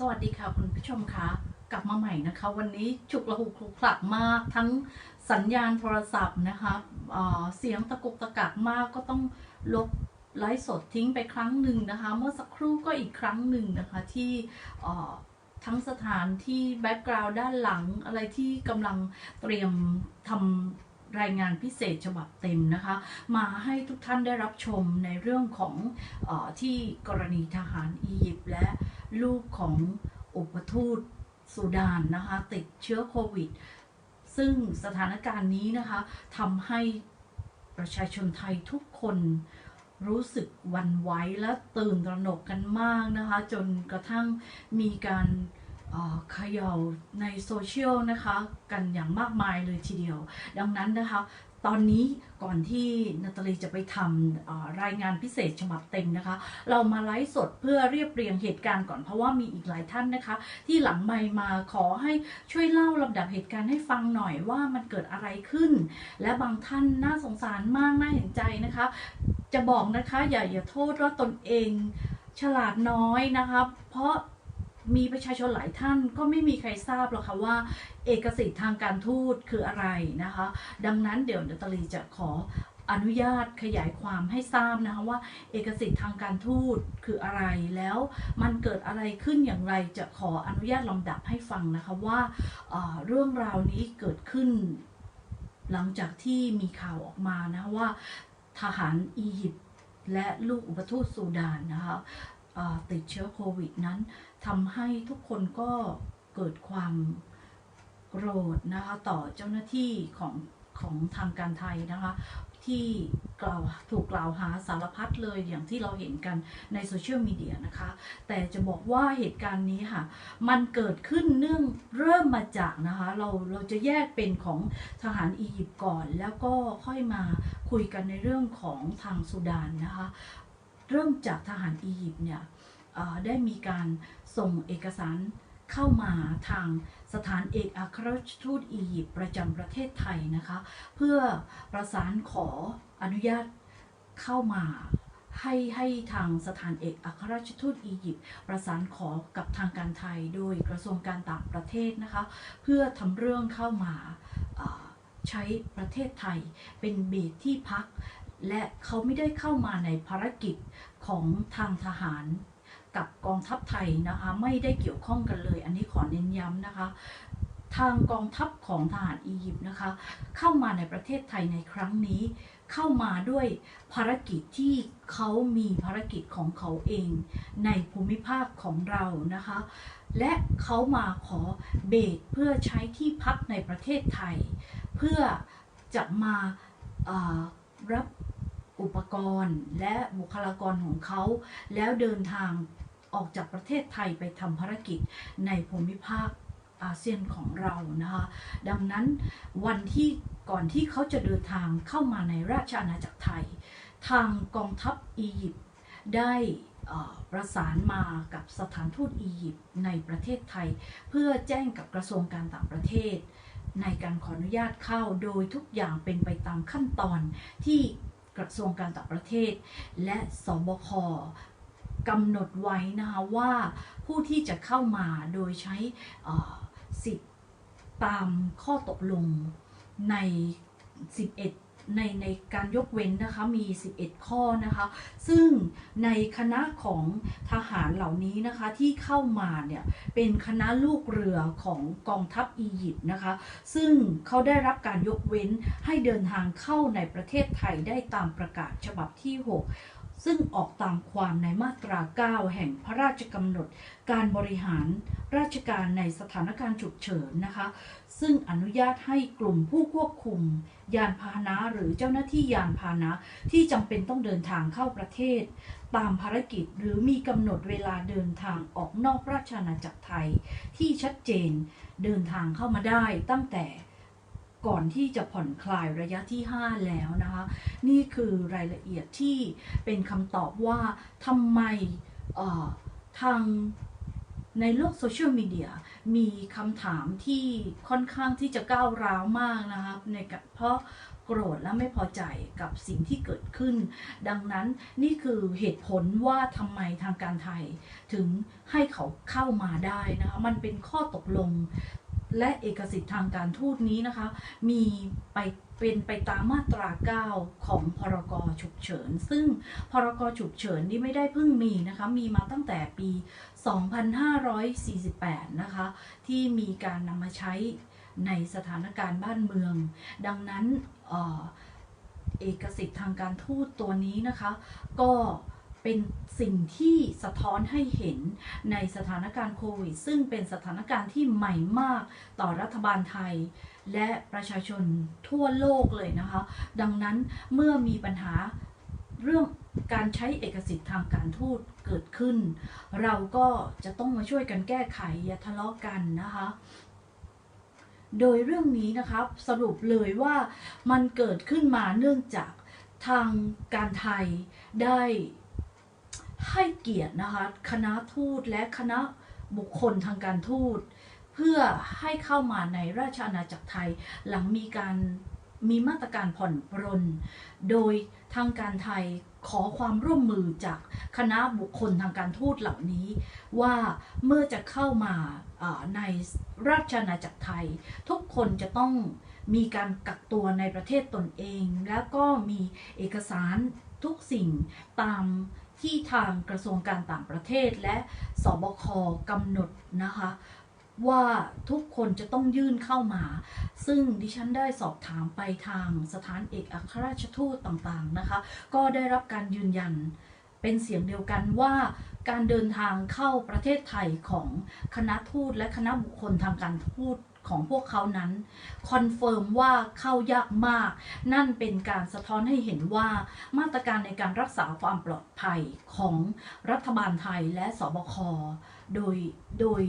สวัสดีค่ะคุณผู้ชมคะกลับมาใหม่นะคะ วันนี้ฉุกละหุกคลุกคลักมาก ทั้งสัญญาณโทรศัพท์นะคะเเสียงตะกุกตะกักมากก็ต้องลบไลฟ์สดทิ้งไปครั้งหนึ่งนะคะ เมื่อสักครู่ก็อีกครั้งหนึ่งนะคะที่ทั้งสถานที่แบ็กกราวด์ด้านหลังอะไรที่กำลังเตรียมทำรายงานพิเศษฉบับเต็มนะคะ มาให้ทุกท่านได้รับชมในเรื่องของอที่กรณีทหารอียิปต์และ ลูกของอุปทูตสุดานนะคะติดเชื้อโควิด ซึ่งสถานการณ์นี้นะคะทำให้ประชาชนไทยทุกคนรู้สึกวันไหวและตื่นตระหนกกันมากนะคะ จนกระทั่งมีการเอ่อเขย่าในโซเชียลนะคะ กันอย่างมากมายเลยทีเดียว ดังนั้นนะคะ ตอนนี้ก่อนที่นาตาลีจะไปทำรายงานพิเศษฉบับเต็มนะคะ เรามาไลฟ์สดเพื่อเรียบเรียงเหตุการณ์ก่อนเพราะว่ามีอีกหลายท่านนะคะ ที่หลังไมมาขอให้ช่วยเล่าลำดับเหตุการณ์ให้ฟังหน่อยว่ามันเกิดอะไรขึ้น และบางท่านน่าสงสารมากน่าเห็นใจนะคะ จะบอกนะคะอย่าอย่าโทษว่าตนเอง ฉลาดน้อยนะคะ เพราะ มีประชาชนหลายท่านก็ไม่มีใครทราบหรอกค่ะว่า เอกสิทธิ์ทางการทูตคืออะไรนะคะ ดังนั้นเดี๋ยวนาตาลีจะขออนุญาตขยายความให้ทราบนะคะว่า เอกสิทธิ์ทางการทูตคืออะไรแล้ว มันเกิดอะไรขึ้นอย่างไรจะขออนุญาตลำดับให้ฟังนะคะว่าเอ่อเรื่องราวนี้เกิดขึ้น หลังจากที่มีข่าวออกมานะว่าทหารอียิปต์และลูกอุปทูตซูดานนะคะติดเชื้อโควิดนั้น ทำให้ทุกคนก็เกิดความโกรธนะคะต่อเจ้าหน้าที่ของของทางการไทยนะคะที่กล่าวถูกกล่าวหาสารพัดเลยอย่างที่เราเห็นกันในโซเชียลมีเดียนะคะ แต่จะบอกว่าเหตุการณ์นี้ค่ะ มันเกิดขึ้นเนื่องเริ่มมาจากนะคะ เราเราจะแยกเป็นของทหารอียิปต์ก่อน แล้วก็ค่อยมาคุยกันในเรื่องของทางสุดานนะคะ เริ่มจากทหารอียิปต์เนี่ย ได้มีการส่งเอกสารเข้ามาทางสถานเอกอัครราชทูตอียิปต์ประจำประเทศไทยนะคะ เพื่อประสานขออนุญาตเข้ามาให้ให้ทางสถานเอกอัครราชทูตอียิปต์ประสานขอกับทางการไทยโดยกระทรวงการต่างประเทศนะคะ เพื่อทำเรื่องเข้ามาใช้ประเทศไทยเป็นเบสที่พัก และเขาไม่ได้เข้ามาในภารกิจของทางทหาร กับกองทัพไทยนะคะไม่ได้เกี่ยวข้องกันเลย อันนี้ขอเน้นย้ำนะคะ ทางกองทัพของทหารอียิปต์นะคะ เข้ามาในประเทศไทยในครั้งนี้ เข้ามาด้วยภารกิจที่เขามีภารกิจของเขาเอง ในภูมิภาคของเรานะคะ และเขามาขอเบสเพื่อใช้ที่พักในประเทศไทย เพื่อจะมารับอุปกรณ์และบุคลากรของเขา แล้วเดินทาง ออกจากประเทศไทยไปทำภารกิจในภูมิภาคอาเซียนของเรานะคะดังนั้นวันที่ก่อนที่เขาจะเดินทางเข้ามาในราชอาณาจักรไทย ทางกองทัพอียิปต์ได้ประสานมากับสถานทูตอียิปต์ในประเทศไทย เพื่อแจ้งกับกระทรวงการต่างประเทศ ในการขออนุญาตเข้าโดยทุกอย่างเป็นไปตามขั้นตอนที่กระทรวงการต่างประเทศ และสบค กำหนดไว้นะคะว่าผู้ที่จะเข้ามาโดยใช้สิทธิ์ตามข้อตกลงใน 11ในในการยกเว้นนะคะมี 11 ข้อนะคะ ซึ่งในคณะของทหารเหล่านี้นะคะที่เข้ามาเนี่ยเป็นคณะลูกเรือของกองทัพอียิปต์นะคะ ซึ่งเขาได้รับการยกเว้นให้เดินทางเข้าในประเทศไทยได้ตามประกาศฉบับที่ 6 ซึ่งออกตามความในมาตรา 9 แห่งพระราชกำหนด การบริหารราชการในสถานการณ์ฉุกเฉินนะคะ ซึ่งอนุญาตให้กลุ่มผู้ควบคุม ยานพาหนะหรือเจ้าหน้าที่ยานพาหนะที่จำเป็นต้องเดินทางเข้าประเทศ ตามภารกิจหรือมีกำหนดเวลาเดินทางออกนอกราชอาณาจักรไทย ที่ชัดเจนเดินทางเข้ามาได้ตั้งแต่ ก่อนที่จะผ่อนคลายระยะที่ 5 แล้วนะคะ นี่คือรายละเอียดที่เป็นคำตอบว่าทำไมทางในโลกโซเชียลมีเดียมีคำถามที่ค่อนข้างที่จะก้าวร้าวมากนะคะในกะเพราะโกรธและไม่พอใจกับสิ่งที่เกิดขึ้น ดังนั้นนี่คือเหตุผลว่าทำไมทางการไทยถึงให้เขาเข้ามาได้นะคะมันเป็นข้อตกลง และเอกสิทธิ์ทางการทูตนี้นะคะ มีไปเป็นไปตามมาตรา 9 ของพรกฉุกเฉิน ซึ่งพรกฉุกเฉินนี่ไม่ได้เพิ่งมีนะคะ มีมาตั้งแต่ปี 2548 นะคะ ที่มีการนำมาใช้ในสถานการณ์บ้านเมือง ดังนั้นเอ่อเอกสิทธิ์ทางการทูตตัวนี้นะคะ ก็ เป็นสิ่งที่สะท้อนให้เห็นในสถานการณ์โควิด ซึ่งเป็นสถานการณ์ที่ใหม่มากต่อรัฐบาลไทย และประชาชนทั่วโลกเลยนะคะ ดังนั้นเมื่อมีปัญหาเรื่องการใช้เอกสิทธิ์ทางการทูตเกิดขึ้น เราก็จะต้องมาช่วยกันแก้ไขอย่าทะเลาะกันนะคะ โดยเรื่องนี้นะครับสรุปเลยว่ามันเกิดขึ้นมาเนื่องจากทางการไทยได้ ให้เกียรตินะคะคณะทูตและคณะบุคคลทางการทูต เพื่อให้เข้ามาในราชอาณาจักรไทย หลังมีการมีมาตรการผ่อนปรน โดยทางการไทยขอความร่วมมือจากคณะบุคคลทางการทูตเหล่านี้ ว่าเมื่อจะเข้ามาในราชอาณาจักรไทย ทุกคนจะต้องมีการกักตัวในประเทศตนเอง แล้วก็มีเอกสารทุกสิ่งตาม ที่ทางกระทรวงการต่างประเทศและสบคกำหนดนะคะว่าทุกคนจะต้องยื่นเข้ามา ซึ่งดิฉันได้สอบถามไปทางสถานเอกอัครราชทูตต่างๆนะคะ ก็ได้รับการยืนยันเป็นเสียงเดียวกันว่าการเดินทางเข้าประเทศไทยของคณะทูตและคณะบุคคลทางการทูต ของพวกเขานั้นคอนเฟิร์มว่าเข้ายากมาก นั่นเป็นการสะท้อนให้เห็นว่ามาตรการในการรักษาความปลอดภัยของรัฐบาลไทยและสบคโดยโดย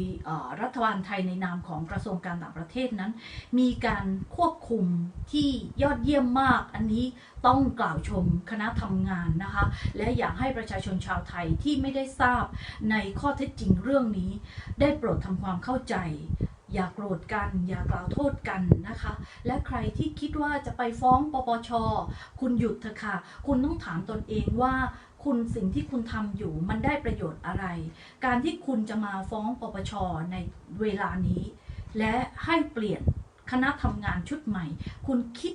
รัฐบาลไทยในนามของกระทรวงการต่างประเทศนั้น มีการควบคุมที่ยอดเยี่ยมมาก อันนี้ต้องกล่าวชมคณะทำงานนะคะ และอยากให้ประชาชนชาวไทยที่ไม่ได้ทราบในข้อเท็จจริงเรื่องนี้ ได้โปรดทำความเข้าใจ อย่าโกรธกัน อย่ากล่าวโทษกันนะคะ และใครที่คิดว่าจะไปฟ้องปปช คุณหยุดเถอะค่ะ คุณต้องถามตนเองว่าคุณสิ่งที่คุณทำอยู่มันได้ประโยชน์อะไร การที่คุณจะมาฟ้องปปช ในเวลานี้ และให้เปลี่ยนคณะทำงานชุดใหม่ คุณคิด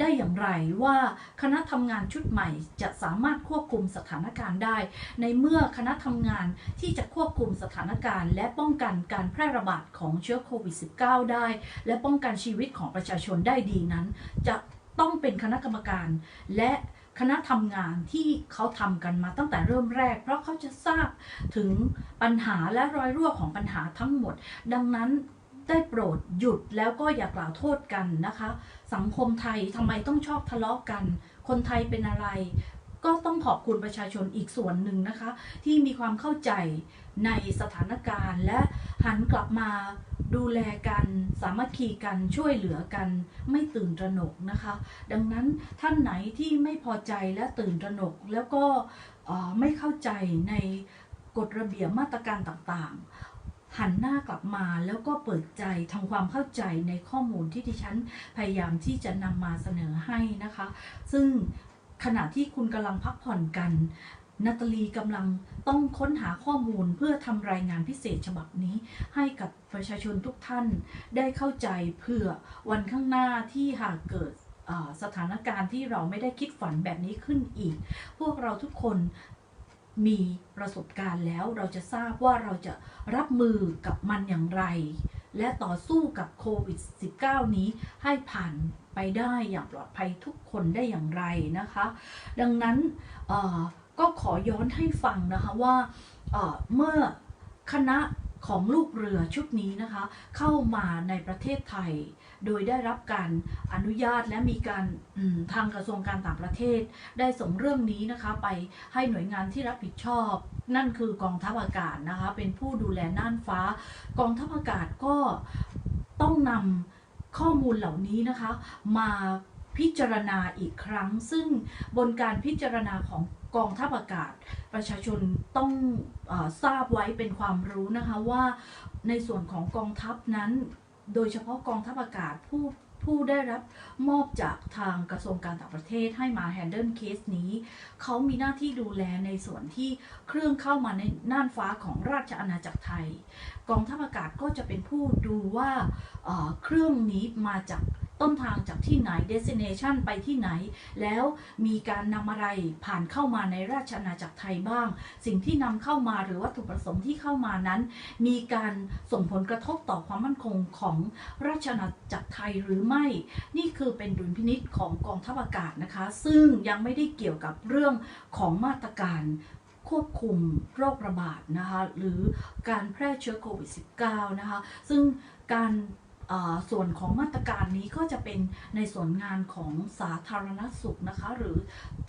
ได้อย่างไรว่าคณะทำงานชุดใหม่จะสามารถควบคุมสถานการณ์ได้ ในเมื่อคณะทำงานที่จะควบคุมสถานการณ์ และป้องกันการแพร่ระบาดของเชื้อโควิด -19 ได้ และป้องกันชีวิตของประชาชนได้ดีนั้น จะต้องเป็นคณะกรรมการ และคณะทำงานที่เขาทำกันมาตั้งแต่เริ่มแรก เพราะเขาจะทราบถึงปัญหาและรอยรั่วของปัญหาทั้งหมด ดังนั้น ได้โปรดหยุดแล้วก็อย่ากล่าวโทษกันนะคะ สังคมไทยทำไมต้องชอบทะเลาะกัน คนไทยเป็นอะไร ก็ต้องขอบคุณประชาชนอีกส่วนหนึ่งนะคะ ที่มีความเข้าใจในสถานการณ์และหันกลับมาดูแลกัน สามัคคีกันช่วยเหลือกัน ไม่ตื่นตระหนกนะคะ ดังนั้นท่านไหนที่ไม่พอใจและตื่นตระหนกแล้วก็ไม่เข้าใจในกฎระเบียบมาตรการต่างๆ หันหน้ากลับมาแล้วก็เปิดใจทำความเข้าใจในข้อมูลที่ดิฉันพยายามที่จะนำมาเสนอให้นะคะ ซึ่งขณะที่คุณกำลังพักผ่อนกันนาตาลีกำลังต้องค้นหาข้อมูลเพื่อทำรายงานพิเศษฉบับนี้ ให้กับประชาชนทุกท่านได้เข้าใจเพื่อวันข้างหน้าที่หากเกิดสถานการณ์ที่เราไม่ได้คิดฝันแบบนี้ขึ้นอีก พวกเราทุกคน มีประสบการณ์แล้วเราจะทราบว่าเราจะรับมือกับมันอย่างไร และต่อสู้กับโควิด -19 นี้ให้ผ่านไปได้อย่างปลอดภัยทุกคนได้อย่างไรนะคะ ดังนั้นก็ขอย้อนให้ฟังนะคะว่าเมื่อคณะ ของลูกเรือชุดนี้นะคะ เข้ามาในประเทศไทย โดยได้รับการอนุญาตและมีการทางกระทรวงการต่างประเทศ ได้ส่งเรื่องนี้นะคะ ไปให้หน่วยงานที่รับผิดชอบ นั่นคือกองทัพอากาศนะคะ เป็นผู้ดูแลน่านฟ้า กองทัพอากาศก็ต้องนำข้อมูลเหล่านี้นะคะ มาพิจารณาอีกครั้ง ซึ่งบนการพิจารณาของ กองทัพอากาศ ประชาชนต้องอทราบไว้เป็นความรู้นะคะว่าในส่วนของกองทัพนั้น โดยเฉพาะกองทัพอากาศผู้ผู้ได้รับมอบจากทางกระทรวงการต่างประเทศให้มาแฮนเดิลเคสนี้ เขามีหน้าที่ดูแลในส่วนที่เครื่องเข้ามาในน่านฟ้าของราชอาณาจักรไทย กองทัพอากาศก็จะเป็นผู้ดูว่าเครื่องนี้มาจาก ต้นทางจากที่ไหน destination ไปที่ไหน แล้วมีการนำอะไรผ่านเข้ามาในราชอาณาจักรไทยบ้าง สิ่งที่นำเข้ามาหรือวัตถุประสงค์ที่เข้ามานั้น มีการส่งผลกระทบต่อความมั่นคงของราชอาณาจักรไทยหรือไม่ นี่คือเป็นดุลพินิษของกองทัพอากาศนะคะ ซึ่งยังไม่ได้เกี่ยวกับเรื่องของมาตรการควบคุมโรคระบาดนะคะหรือการแพร่เชื้อโควิด -19 นะคะซึ่งการ ส่วนของมาตรการนี้ก็จะเป็นในส่วนงานของสาธารณสุขนะคะ หรือ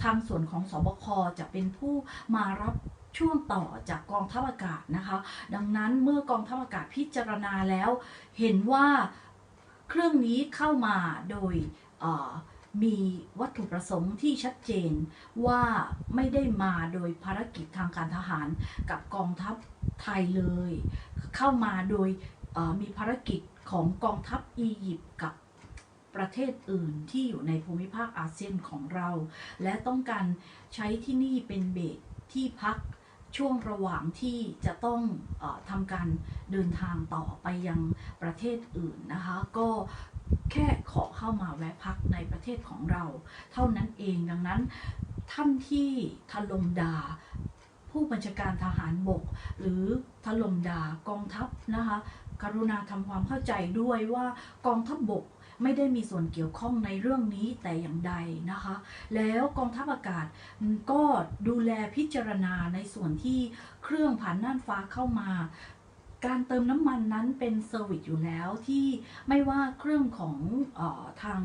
ทางส่วนของสบคจะเป็นผู้มารับช่วงต่อจากกองทัพอากาศนะคะ ดังนั้นเมื่อกองทัพอากาศพิจารณาแล้ว เห็นว่าเครื่องนี้เข้ามาโดยมีวัตถุประสงค์ที่ชัดเจนว่าไม่ได้มาโดยภารกิจทางการทหารกับกองทัพไทยเลย เข้ามาโดยมีภารกิจ ของกองทัพอียิปต์กับประเทศอื่นที่อยู่ในภูมิภาคอาเซียนของเรา และต้องการใช้ที่นี่เป็นเบสที่พักช่วงระหว่างที่จะต้องอทำการเดินทางต่อไปยังประเทศอื่นนะคะ ก็แค่ขอเข้ามาแวะพักในประเทศของเรา เท่านั้นเองดังนั้นท่านที่ถล่มดา ผู้บัญชาการทหารบก หรือถล่มดากองทัพนะคะ กรุณาทำความเข้าใจด้วยว่ากองทัพบบกไม่ได้มีส่วนเกี่ยวข้องในเรื่องนี้แต่อย่างใดนะคะ แล้วกองทัพอากาศก็ดูแลพิจารณาในส่วนที่เครื่องผ่านน่านฟ้าเข้ามา การเติมน้ำมันนั้นเป็นเซอร์วิสอยู่แล้วที่ไม่ว่าเครื่องของออทาง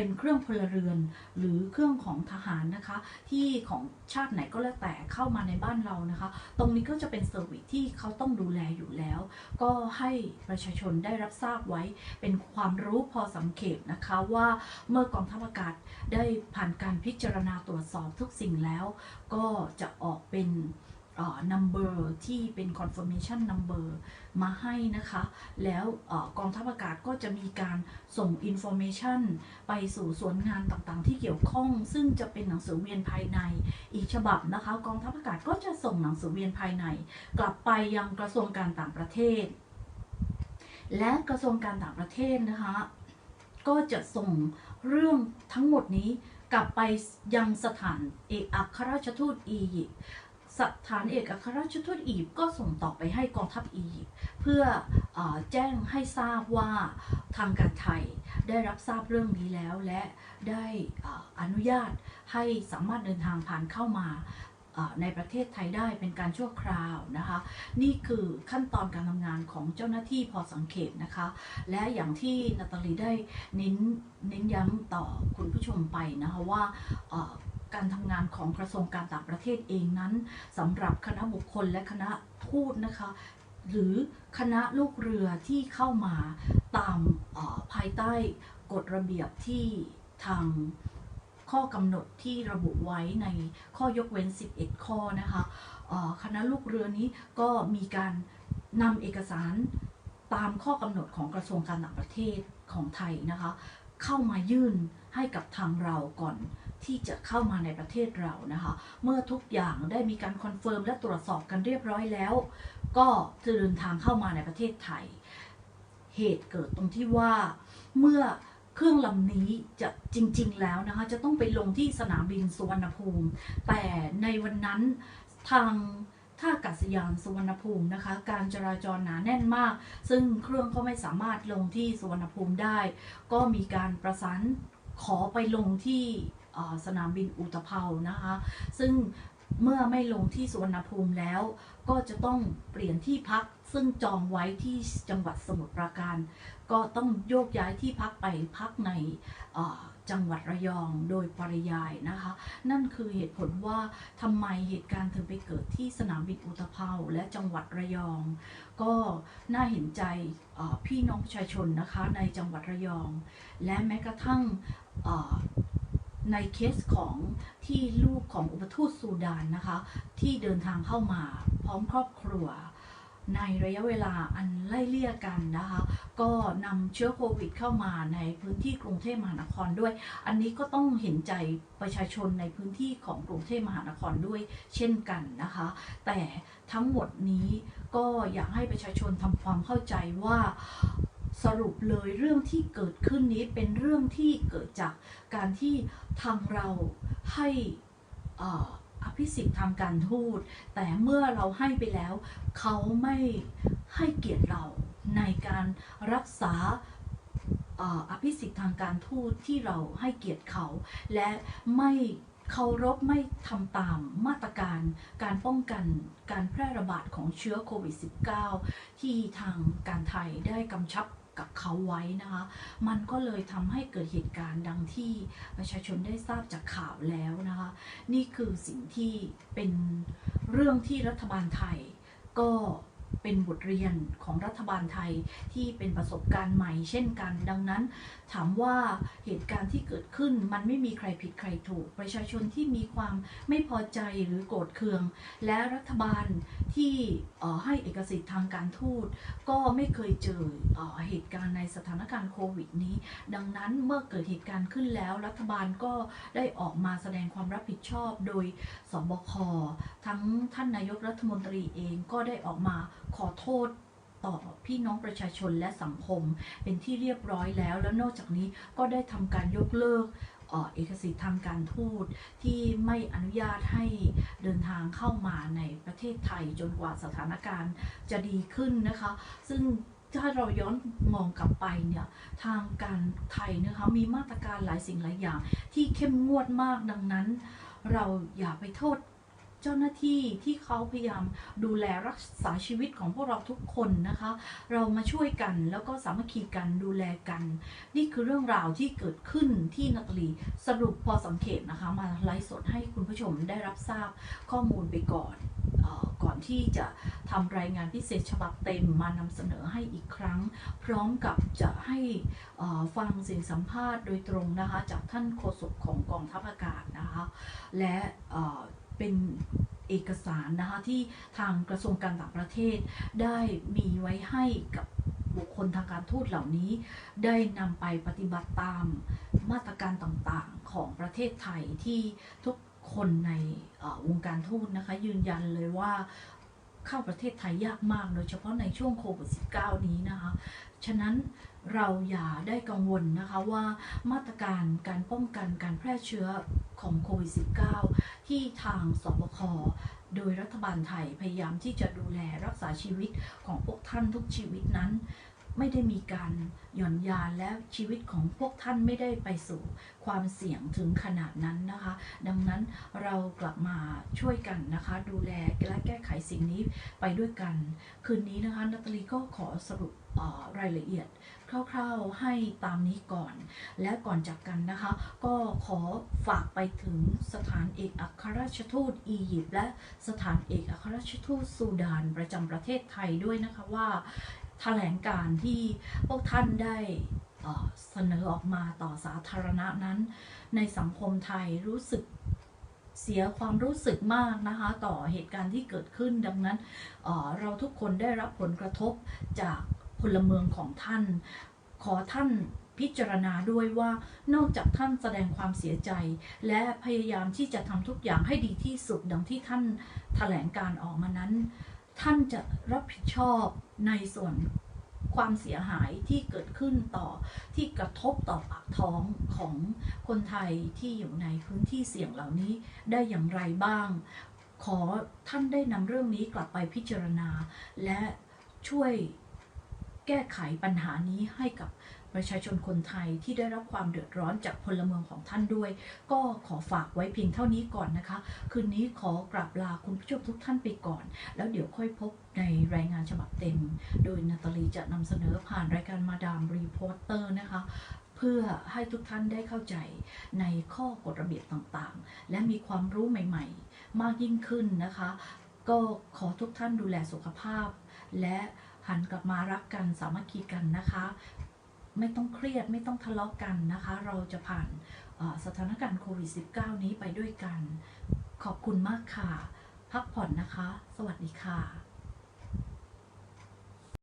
เป็นเครื่องพลเรือน หรือเครื่องของทหารนะคะ ที่ของชาติไหนก็แล้วแต่เข้ามาในบ้านเรานะคะ ตรงนี้ก็จะเป็นเซอร์วิสที่เขาต้องดูแลอยู่แล้ว ก็ให้ประชาชนได้รับทราบไว้ เป็นความรู้พอสังเขปนะคะว่าเมื่อกองทัพอากาศได้ผ่านการพิจารณาตรวจสอบทุกสิ่งแล้ว ก็จะออกเป็น number ที่เป็น confirmation number มาให้นะคะ แล้วออกองทัพอากาศก็จะมีการส่ง information ไปสู่ส่วนงานต่างๆ ที่เกี่ยวข้อง ซึ่งจะเป็นหนังสือเวียนภายใน อีกฉบับนะคะ กองทัพอากาศก็จะส่งหนังสือเวียนภายใน กลับไปยังกระทรวงการต่างประเทศ และกระทรวงการต่างประเทศนะคะ ก็จะส่งเรื่องทั้งหมดนี้กลับไปยังสถานเอกอัครราชทูตอียิปต์ สถานเอกอัครราชทูตอียิปต์ก็ส่งต่อไปให้กองทัพอียิปต์เพื่ออแจ้งให้ทราบว่าทางการไทยได้รับทราบเรื่องนี้แล้วและได้เอ่อนุญาตให้สามารถเดินทางผ่านเข้ามาในประเทศไทยได้เป็นการชั่วคราวนะคะ นี่คือขั้นตอนการทำงานของเจ้าหน้าที่พอสังเกตนะคะ และอย่างที่นาตาลีได้เน้นเน้นย้ำต่อคุณผู้ชมไปนะคะว่า การทำงานของกระทรวงการต่างประเทศเองนั้นสำหรับคณะบุคคลและคณะทูตนะคะ หรือคณะลูกเรือที่เข้ามาตามภายใต้กฎระเบียบที่ทางข้อกำหนดที่ระบุไว้ในข้อยกเว้น 11 ข้อนะคะคณะลูกเรือนี้ก็มีการนำเอกสารตามข้อกำหนดของกระทรวงการต่างประเทศของไทยนะคะ เข้ามายื่นให้กับทางเราก่อน ที่จะเข้ามาในประเทศเรานะคะ เมื่อทุกอย่างได้มีการคอนเฟิร์มและตรวจสอบกันเรียบร้อยแล้ว ก็จะเดินทางเข้ามาในประเทศไทย เหตุเกิดตรงที่ว่าเมื่อเครื่องลำนี้จะจริง ๆ แล้วนะคะ จะต้องไปลงที่สนามบินสุวรรณภูมิ แต่ในวันนั้นทางท่าอากาศยานสุวรรณภูมินะคะ การจราจรหนาแน่นมาก ซึ่งเครื่องก็ไม่สามารถลงที่สุวรรณภูมิได้ ก็มีการประสานขอไปลงที่ สนามบินอุตภเปานะคะ ซึ่งเมื่อไม่ลงที่สุวรรณภูมิแล้ว ก็จะต้องเปลี่ยนที่พักซึ่งจองไว้ที่จังหวัดสมุทรปราการ ก็ต้องโยกย้ายที่พักไปพักในจังหวัดระยองโดยปริยายนะคะ นั่นคือเหตุผลว่าทำไมเหตุการณ์ถึงไปเกิดที่สนามบินอุตภเปาและจังหวัดระยอง ก็น่าเห็นใจพี่น้องประชาชนนะคะในจังหวัดระยอง และแม้กระทั่ง ในเคสของที่ลูกของอุปทูตซูดานนะคะ ที่เดินทางเข้ามาพร้อมครอบครัว ในระยะเวลาอันไล่เลี่ยกันนะคะ ก็นำเชื้อโควิดเข้ามาในพื้นที่กรุงเทพมหานครด้วย อันนี้ก็ต้องเห็นใจประชาชนในพื้นที่ของกรุงเทพมหานครด้วยเช่นกันนะคะ แต่ทั้งหมดนี้ก็อยากให้ประชาชนทำความเข้าใจว่า สรุปเลยเรื่องที่เกิดขึ้นนี้เป็นเรื่องที่เกิดจากการที่ทางเราให้ออภิสิทธิ์ทางการทูต แต่เมื่อเราให้ไปแล้ว เขาไม่ให้เกียรติเราในการรักษาเอ่ออภิสิทธิ์ทางการทูตที่เราให้เกียรติเขา และไม่เคารพไม่ทำตามมาตรการการป้องกันการแพร่ระบาดของเชื้อโควิด -19 ที่ทางการไทยได้กำชับ กับเขาไว้นะคะ มันก็เลยทำให้เกิดเหตุการณ์ดังที่ประชาชนได้ทราบจากข่าวแล้วนะคะ นี่คือสิ่งที่เป็นเรื่องที่รัฐบาลไทยก็ เป็นบทเรียนของรัฐบาลไทยที่เป็นประสบการณ์ใหม่เช่นกัน ดังนั้น ถามว่าเหตุการณ์ที่เกิดขึ้นมันไม่มีใครผิดใครถูก ประชาชนที่มีความไม่พอใจหรือโกรธเคือง และรัฐบาลที่ให้เอกสิทธิ์ทางการทูตก็ไม่เคยเจอเอเหตุการณ์ในสถานการณ์โควิดนี้ ดังนั้นเมื่อเกิดเหตุการณ์ขึ้นแล้ว รัฐบาลก็ได้ออกมาแสดงความรับผิดชอบ โดยสบคทั้งท่านนายกรัฐมนตรีเองก็ได้ออกมา ขอโทษต่อพี่น้องประชาชนและสังคมเป็นที่เรียบร้อยแล้ว แล้วนอกจากนี้ก็ได้ทำการยกเลิกเอกสิทธิ์ทางการทูตที่ไม่อนุญาตให้เดินทางเข้ามาในประเทศไทยจนกว่าสถานการณ์จะดีขึ้นนะคะ ซึ่งถ้าเราย้อนมองกลับไปเนี่ยทางการไทยนะคะมีมาตรการหลายสิ่งหลายอย่างที่เข้มงวดมากดังนั้น เราอย่าไปโทษ เจ้าหน้าที่ที่เขาพยายามดูแลรักษาชีวิตของพวกเราทุกคนนะคะ เรามาช่วยกันแล้วก็สามัคคีกันดูแลกัน นี่คือเรื่องราวที่เกิดขึ้นที่นาตาลีสรุปพอสังเกตนะคะ มาไลฟ์สดให้คุณผู้ชมได้รับทราบข้อมูลไปก่อนก่อนที่จะทำรายงานพิเศษฉบับเต็มมานำเสนอให้อีกครั้ง พร้อมกับจะให้ฟังเสียงสัมภาษณ์โดยตรงนะคะ จากท่านโฆษกของกองทัพอากาศนะคะ และ เป็นเอกสารนะคะที่ทางกระทรวงการต่างประเทศ ได้มีไว้ให้กับบุคคลทางการทูตเหล่านี้ ได้นำไปปฏิบัติตามมาตรการต่างๆของประเทศไทยที่ทุกคนในวงการทูตนะคะยืนยันเลยว่าเข้าประเทศไทยยากมาก โดยเฉพาะในช่วงโควิด -19 นี้นะคะ ฉะนั้นเราอย่าได้กังวลนะคะว่ามาตรการการป้องกันการแพร่เชื้อของโควิด -19 ที่ทางสบคโดยรัฐบาลไทยพยายามที่จะดูแลรักษาชีวิตของพวกท่านทุกชีวิตนั้น ไม่ได้มีการหย่อนยานและชีวิตของพวกท่านไม่ได้ไปสู่ความเสี่ยงถึงขนาดนั้นนะคะ ดังนั้นเรากลับมาช่วยกันนะคะ ดูแลและแก้ไขสิ่งนี้ไปด้วยกัน คืนนี้นะคะนาตลีก็ขอสรุปรายละเอียดคร่าวๆให้ตามนี้ก่อน และก่อนจากกันนะคะ ก็ขอฝากไปถึงสถานเอกอัครราชทูตอียิปต์และสถานเอกอัครราชทูตซูดานประจำประเทศไทยด้วยนะคะว่า แถลงการที่พวกท่านได้เสนอออกมาต่อสาธารณะนั้น ในสังคมไทยรู้สึกเสียความรู้สึกมากนะคะต่อเหตุการณ์ที่เกิดขึ้นดังนั้นเเราทุกคนได้รับผลกระทบจากพลเมืองของท่าน ขอท่านพิจารณาด้วยว่านอกจากท่านแสดงความเสียใจ และพยายามที่จะทำทุกอย่างให้ดีที่สุดดังที่ท่านแถลงการออกมานั้น ท่านจะรับผิดชอบ ในส่วนความเสียหายที่เกิดขึ้นต่อที่กระทบต่อปากท้องของคนไทยที่อยู่ในพื้นที่เสี่ยงเหล่านี้ได้อย่างไรบ้าง ขอท่านได้นำเรื่องนี้กลับไปพิจารณา และช่วยแก้ไขปัญหานี้ให้กับ ประชาชนคนไทยที่ได้รับความเดือดร้อนจากพลเมืองของท่านด้วย ก็ขอฝากไว้เพียงเท่านี้ก่อนนะคะ คืนนี้ขอกราบลาคุณผู้ชมทุกท่านไปก่อน แล้วเดี๋ยวค่อยพบในรายงานฉบับเต็ม โดยนาตาลีจะนำเสนอผ่านรายการมาดามรีพอร์เตอร์นะคะเพื่อให้ทุกท่านได้เข้าใจในข้อกฎระเบียบต่างๆ และมีความรู้ใหม่ๆ มากยิ่งขึ้นนะคะ ก็ขอทุกท่านดูแลสุขภาพ และหันกลับมารักกันสามัคคีกันนะคะ ไม่ต้องเครียดไม่ต้องทะเลาะกันนะคะ เราจะผ่านสถานการณ์โควิด -19 นี้ไปด้วยกัน ขอบคุณมากค่ะ พักผ่อนนะคะ สวัสดีค่ะ